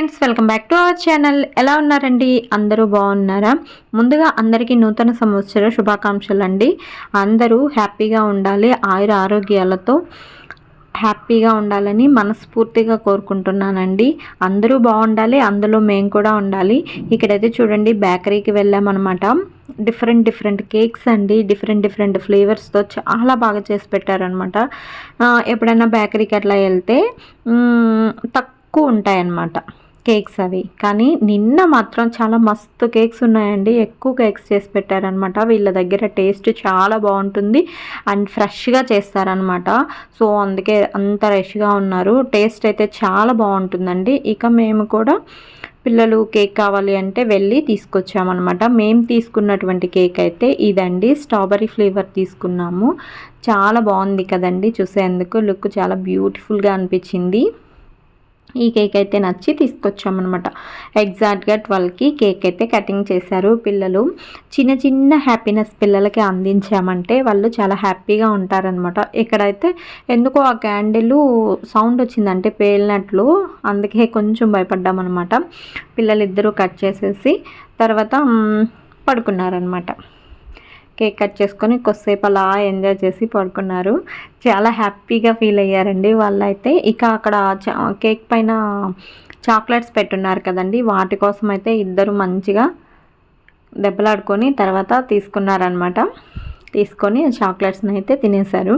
Friends welcome back to our channel. ఎలా ఉన్నారండి? అందరూ బాగున్నారా? ముందుగా అందరికీ నూతన సంవత్సర శుభాకాంక్షలు అండి అందరూ హ్యాపీగా ఉండాలి ఆయుర ఆరోగ్యాలతో హ్యాపీగా ఉండాలని మనస్ఫూర్తిగా కోరుకుంటున్నానండి. అందరూ బాగుండాలి అందులో మేము కూడా ఉండాలి. ఇక్కడైతే చూడండి బేకరీకి వెళ్ళామన్నమాట. డిఫరెంట్ డిఫరెంట్ కేక్స్ అండి డిఫరెంట్ డిఫరెంట్ ఫ్లేవర్స్తో చాలా బాగా చేసి పెట్టారనమాట ఎప్పుడైనా బేకరీకి అట్లా వెళ్తే తక్కువ ఉంటాయన్నమాట. కేక్స్ అవి. కానీ నిన్న మాత్రం చాలా మస్తు కేక్స్ ఉన్నాయండి. ఎక్కువ కేక్స్ చేసి పెట్టారనమాట వీళ్ళ దగ్గర టేస్ట్ చాలా బాగుంటుంది అండ్ ఫ్రెష్గా చేస్తారనమాట సో అందుకే అంత రష్గా ఉన్నారు. టేస్ట్ అయితే చాలా బాగుంటుందండి. ఇక మేము కూడా పిల్లలు కేక్ కావాలి అంటే వెళ్ళి తీసుకొచ్చామన్నమాట. మేము తీసుకున్నటువంటి కేక్ అయితే ఇదండి. స్ట్రాబెరీ ఫ్లేవర్ తీసుకున్నాము. చాలా బాగుంది కదండి. చూసేందుకు లుక్ చాలా బ్యూటిఫుల్గా అనిపించింది. ఈ కేక్ అయితే నచ్చి తీసుకొచ్చామన్నమాట. ఎగ్జాక్ట్గా ట్వెల్వ్కి కేక్ అయితే కటింగ్ చేశారు పిల్లలు. చిన్న చిన్న హ్యాపీనెస్ పిల్లలకి అందించామంటే వాళ్ళు చాలా హ్యాపీగా ఉంటారనమాట ఇక్కడైతే ఎందుకో ఆ క్యాండిల్ సౌండ్ వచ్చిందంటే పేలినట్లు అందుకే కొంచెం భయపడ్డామన్నమాట. పిల్లలిద్దరూ కట్ చేసేసి తర్వాత పడుకున్నారనమాట కేక్ కట్ చేసుకొని కొద్దిసేపు అలా ఎంజాయ్ చేసి పడుకున్నారు. చాలా హ్యాపీగా ఫీల్ అయ్యారండి వాళ్ళైతే. ఇక అక్కడ కేక్ పైన చాక్లెట్స్ పెట్టున్నారు కదండి. వాటి కోసం అయితే ఇద్దరు మంచిగా దెబ్బలాడుకొని తర్వాత తీసుకున్నారనమాట తీసుకొని చాక్లెట్స్ని అయితే తినేశారు.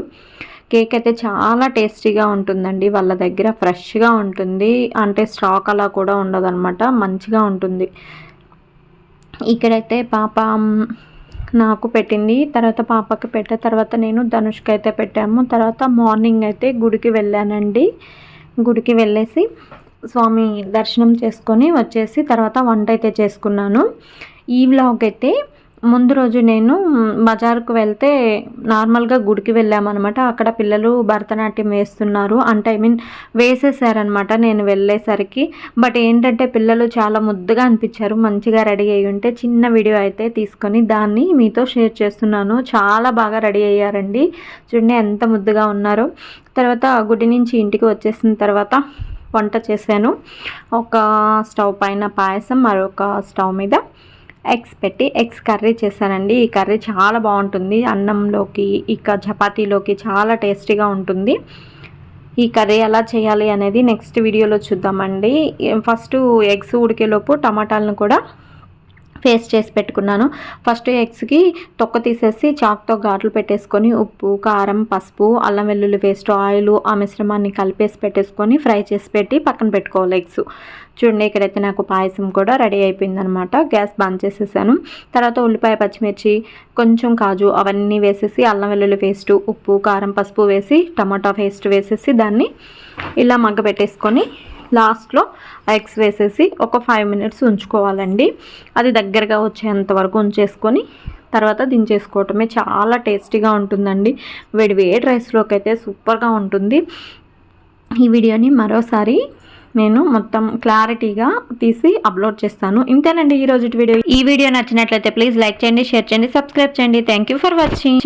కేక్ అయితే చాలా టేస్టీగా ఉంటుందండి. వాళ్ళ దగ్గర ఫ్రెష్గా ఉంటుంది. అంటే స్టాక్ అలా కూడా ఉండదన్నమాట. మంచిగా ఉంటుంది. ఇక్కడైతే పాప నాకు పెట్టింది తర్వాత పాపకి పెట్టా తర్వాత నేను ధనుష్కి అయితే పెట్టాము తర్వాత మార్నింగ్ అయితే గుడికి వెళ్ళానండి. గుడికి వెళ్ళేసి స్వామి దర్శనం చేసుకొని వచ్చేసి తర్వాత వంట అయితే చేసుకున్నాను. ఈ వ్లాగ్ అయితే ముందు రోజు నేను బజార్కు వెళ్తే నార్మల్గా గుడికి వెళ్ళామన్నమాట. అక్కడ పిల్లలు భరతనాట్యం వేస్తున్నారు. అంటే ఐ మీన్ వేసేసారనమాట నేను వెళ్ళేసరికి. బట్ ఏంటంటే పిల్లలు చాలా ముద్దుగా అనిపించారు. మంచిగా రెడీ అయ్యి ఉంటే చిన్న వీడియో అయితే తీసుకొని దాన్ని మీతో షేర్ చేస్తున్నాను. చాలా బాగా రెడీ అయ్యారండి. చూడండి ఎంత ముద్దుగా ఉన్నారో. తర్వాత గుడి నుంచి ఇంటికి వచ్చేసిన తర్వాత వంట చేశాను. ఒక స్టవ్ పైన పాయసం మరొక స్టవ్ మీద ఎగ్స్ పెట్టి ఎగ్స్ కర్రీ చేశానండి. ఈ కర్రీ చాలా బాగుంటుంది. అన్నంలోకి ఇక చపాతీలోకి చాలా టేస్టీగా ఉంటుంది. ఈ కర్రీ ఎలా చేయాలి అనేది నెక్స్ట్ వీడియోలో చూద్దామండి. ఫస్ట్ ఎగ్స్ ఉడికేలోపు టమాటాలను కూడా పేస్ట్ చేసి పెట్టుకున్నాను. ఫస్ట్ ఎగ్స్కి తొక్క తీసేసి చాక్తో ఘాట్లు పెట్టేసుకొని ఉప్పు కారం పసుపు అల్లం వెల్లుల్లి పేస్ట్ ఆయిల్ ఆ మిశ్రమాన్ని కలిపేసి పెట్టేసుకొని ఫ్రై చేసి పెట్టి పక్కన పెట్టుకోవాలి ఎగ్స్. చూడండి ఇక్కడైతే నాకు పాయసం కూడా రెడీ అయిపోయిందనమాట గ్యాస్ బంద్ చేసేసాను. తర్వాత ఉల్లిపాయ పచ్చిమిర్చి కొంచెం కాజు అవన్నీ వేసేసి అల్లం వెల్లుల్లి పేస్ట్ ఉప్పు కారం పసుపు వేసి టమాటా పేస్ట్ వేసేసి దాన్ని ఇలా మగ్గ పెట్టేసుకొని లాస్ట్లో ఎగ్స్ వేసేసి ఒక ఫైవ్ మినిట్స్ ఉంచుకోవాలండి. అది దగ్గరగా వచ్చేంత వరకు ఉంచేసుకొని తర్వాత దించేసుకోవటమే చాలా టేస్టీగా ఉంటుందండి. వేడి వేడి రైస్లోకి అయితే సూపర్గా ఉంటుంది. ఈ వీడియోని మరోసారి నేను మొత్తం క్లారిటీగా తీసి అప్లోడ్ చేస్తాను. ఇంతేనండి ఈరోజు వీడియో. ఈ వీడియో నచ్చినట్లయితే ప్లీజ్ లైక్ చేయండి షేర్ చేయండి సబ్స్క్రైబ్ చేయండి. Thank for watching.